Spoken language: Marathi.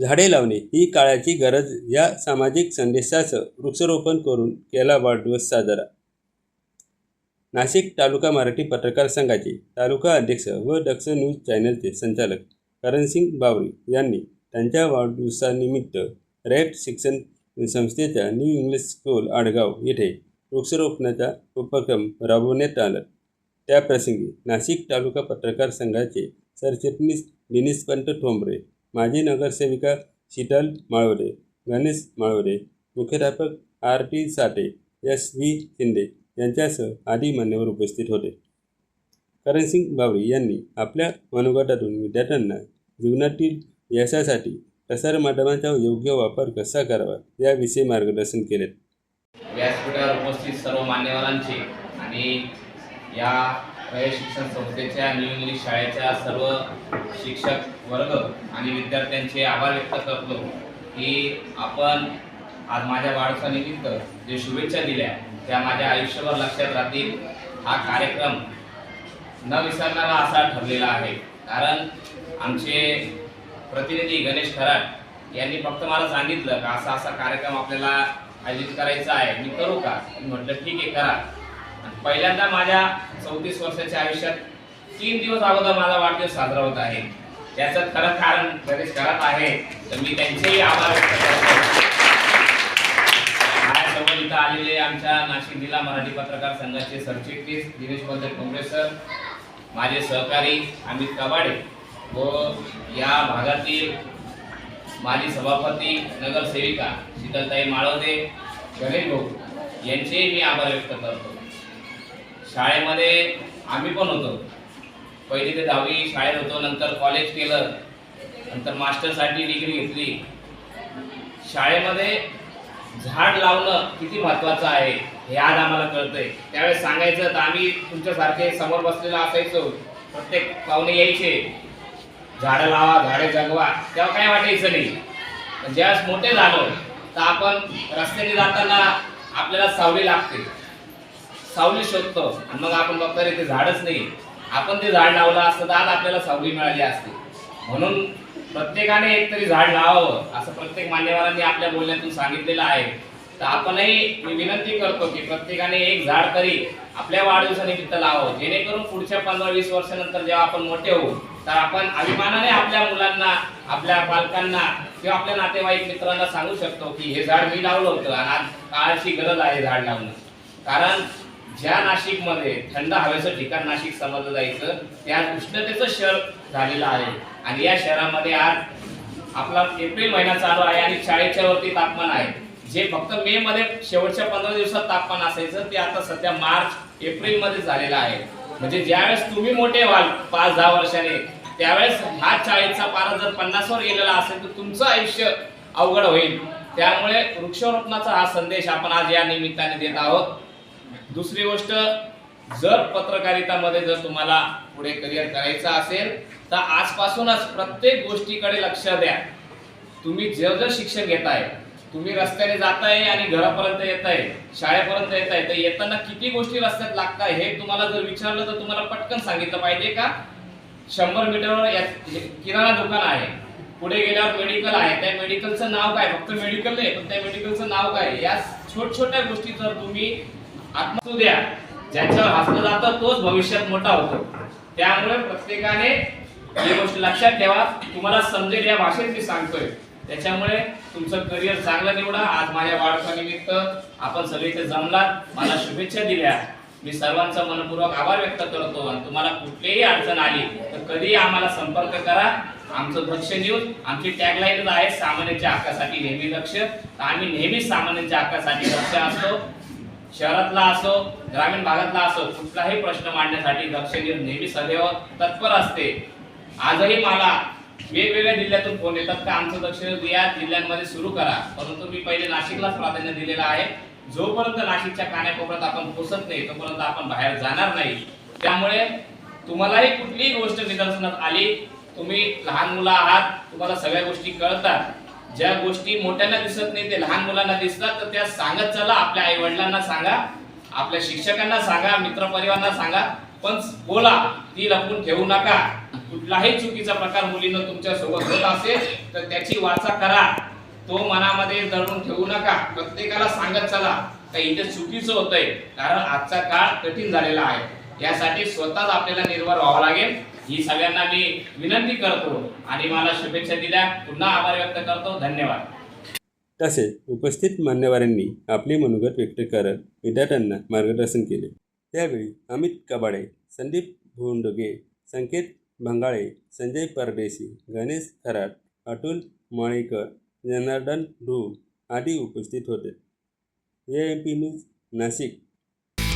झाडे लावणे ही काळाची गरज या सामाजिक संदेशासह वृक्षारोपण करून केला वाढदिवस साजरा. नाशिक तालुका मराठी पत्रकार संघाचे तालुका अध्यक्ष व दक्ष न्यूज चॅनलचे संचालक करणसिंग बावरी यांनी त्यांच्या वाढदिवसानिमित्त रॅट शिक्षण संस्थेच्या न्यू इंग्लिश स्कूल आडगाव येथे वृक्षारोपणाचा उपक्रम राबवण्यात आला. त्याप्रसंगी नाशिक तालुका पत्रकार संघाचे सरचिटणीस दिनेश पंत ठोंबरे माजी नगरसेविका शीतल माळवडे गणेश माळवडे मुख्याध्यापक R T Sathe S V Shinde यांच्यासह आदी मान्यवर उपस्थित होते. करणसिंग बावरी यांनी आपल्या मनोगटातून विद्यार्थ्यांना जीवनातील यशासाठी प्रसारमाध्यमांचा योग्य वापर कसा करावा याविषयी मार्गदर्शन केले. व्यासपीठावर उपस्थित सर्व मान्यवरांचे आणि या रयत शिक्षण संस्थेच्या न्यू इंग्लिश शाळेच्या सर्व शिक्षक वर्ग आणि विद्यार्थ्यांचे आभार व्यक्त करतो की आपण आज माझ्या वाढदिवसानिमित्त जे शुभेच्छा दिल्या त्या माझ्या आयुष्यभर लक्षात राहतील. हा कार्यक्रम न विसरणारा असा ठरलेला आहे. कारण आमचे प्रतिनिधी गणेश खराट यांनी फक्त मला सांगितलं का असा असा कार्यक्रम आपल्याला आयोजित करायचा आहे. मी करू का? म्हटलं ठीक आहे करा. पहिल्यांदा माझ्या चौतीस वर्षाच्या आयुष्यात तीन दिवस अगोदर माझा वाढदिवस साजरा होत आहे. त्याचं खरं कारण प्रदेश करत आहे तर मी त्यांचेही आभार व्यक्त करतो. माझ्यासोबत इथं आलेले आमच्या नाशिक जिल्हा मराठी पत्रकार संघाचे सरचिटणीस दिनेश पंत ठोंबरे सर माझे सहकारी अमित कबाडे व या भागातील माजी सभापती नगरसेविका शीतलताई माळवदे गणेश भाऊ यांचेही मी आभार व्यक्त करतो. शाळेमध्ये आम्ही पण होतो. पहिली ते दहावी शाळेत होतो नंतर कॉलेज केलं नंतर मास्टरसाठी डिग्री घेतली. शाळेमध्ये झाड लावणं किती महत्वाचं आहे हे आज आम्हाला कळतंय. त्यावेळेस सांगायचं तर आम्ही तुमच्यासारखे समोर बसलेलं असायचो. प्रत्येक पाहुणे यायचे. झाडं लावा झाडे जगवा. तेव्हा काय वाटायचं नाही. पण ज्यावेळेस मोठे झालो तर आपण रस्त्याने जाताना आपल्याला सावली लागते. सावली शोधतो. आणि मग आपण बघतो रे ते झाडच नाही. आपण ते झाड लावलं असतं तर आज आपल्याला सावली मिळाली असते. म्हणून प्रत्येकाने एक तरी झाड लावावं असं प्रत्येक मान्यवरांनी आपल्या बोलण्यातून सांगितलेलं आहे. तर आपणही मी विनंती करतो की प्रत्येकाने एक झाड तरी आपल्या वाढदिवसानिमित्त लावावं. जेणेकरून पुढच्या पंधरा वीस वर्षानंतर जेव्हा आपण मोठे होऊ तर आपण अभिमानाने आपल्या मुलांना आपल्या पालकांना किंवा आपल्या नातेवाईक मित्रांना सांगू शकतो की हे झाड मी लावलं होतं आणि आज काळाची गरज आहे झाड लावणं. कारण ज्या नाशिकमध्ये थंड हवेचं ठिकाण नाशिक समजलं जायचं त्या उष्णतेचं शहर झालेलं आहे. आणि या शहरामध्ये आज आपला एप्रिल महिना चालू आहे आणि चाळीसच्या वरती तापमान आहे. जे फक्त मे मध्ये शेवटच्या पंधरा दिवसात तापमान असायचं ते आता सध्या मार्च एप्रिलमध्ये झालेलं आहे. म्हणजे ज्यावेळेस तुम्ही मोठे व्हाल पाच दहा वर्षाने त्यावेळेस हा चाळीसचा पारा जर पन्नासवर गेलेला असेल तर तुमचं आयुष्य अवघड होईल. त्यामुळे वृक्षारोपणाचा हा संदेश आपण आज या निमित्ताने देत आहोत. दुसरी गोष्ट जर पत्रकारितामध्ये जर तुम्हाला पुढे करिअर करायचं असेल तर आजपासूनच प्रत्येक गोष्टीकडे लक्ष द्या. तुम्ही जे जर शिक्षण घेताय तुम्ही रस्त्याने जाताय आणि घरापर्यंत येत आहे शाळेपर्यंत येत आहे तर येताना किती गोष्टी रस्त्यात लागताय हे तुम्हाला जर विचारलं तर तुम्हाला पटकन सांगितलं पाहिजे का? शंभर मीटरवर या- किराणा दुकान आहे. पुढे गेल्यावर मेडिकल आहे. त्या मेडिकलचं नाव काय? फक्त मेडिकल नाही पण त्या मेडिकलचं नाव काय? या छोट छोट्या गोष्टी जर तुम्ही आत्मसू द्या ज्यांच्यावर हसलं जातं तोच भविष्यात मोठा होतो. त्यामुळे प्रत्येकाने ही गोष्ट लक्षात ठेवा. तुम्हाला समजेल या भाषेत मी सांगतोय. त्याच्यामुळे तुमचं करिअर चांगलं निवडा. आज माझ्या वाढपानिमित्त आपण सगळे इथे जमलात. मला शुभेच्छा दिल्या. मी सर्वांचा मनपूर्वक आभार व्यक्त करतो आणि तुम्हाला कुठलीही अडचण आली तर कधीही आम्हाला संपर्क करा. आमचं लक्ष न्यूज आमची टॅगलाईनच आहे सामान्यांच्या हक्कासाठी नेहमी लक्ष. तर आम्ही नेहमीच सामान्यांच्या हक्कासाठी लक्ष असतो. शहरातला असो ग्रामीण भागातला असो कुठलाही प्रश्न मांडण्यासाठी दक्षिणी नेहमी सदैव तत्पर असते. आजही मला वेगवेगळ्या जिल्ह्यातून फोन येतात का आमचं दक्ष या जिल्ह्यांमध्ये सुरू करा. परंतु मी पहिले नाशिकलाच प्राधान्य दिलेलं आहे. जोपर्यंत नाशिकच्या कान्याकोपऱ्यात आपण पोचत नाही तोपर्यंत आपण बाहेर जाणार नाही. त्यामुळे तुम्हालाही कुठलीही गोष्ट निदर्शनात आली तुम्ही लहान मुलं आहात तुम्हाला सगळ्या गोष्टी कळतात. ज्या गोष्टी मोठ्यांना दिसत नाही ते लहान मुलांना दिसतात तर त्या सांगत चला आपल्या आई वडिलांना सांगा आपल्या शिक्षकांना सांगा मित्रपरिवारांना सांगा पण बोला ती लपून ठेवू नका. कुठलाही चुकीचा प्रकार मुलीनं तुमच्यासोबत होत असेल तर त्याची वाचा करा. तो मनामध्ये दडून ठेवू नका. प्रत्येकाला सांगत चला का इथे चुकीचं होतंय. कारण आजचा काळ कठीण झालेला आहे. यासाठी स्वतःच आपल्याला निर्भर व्हावं लागेल. ही सगळ्यांना मी विनंती करतो आणि मला शुभेच्छा दिल्या. पुन्हा आभार व्यक्त करतो. धन्यवाद. तसेच उपस्थित मान्यवरांनी आपले मनोगत व्यक्त करत विद्यार्थ्यांना मार्गदर्शन केले. त्यावेळी अमित कबाडे संदीप भोंडगे संकेत भंगाळे संजय परदेशी गणेश खरात अतुल मळेकर जनार्दन ढू आदी उपस्थित होते. A M P news Nashik.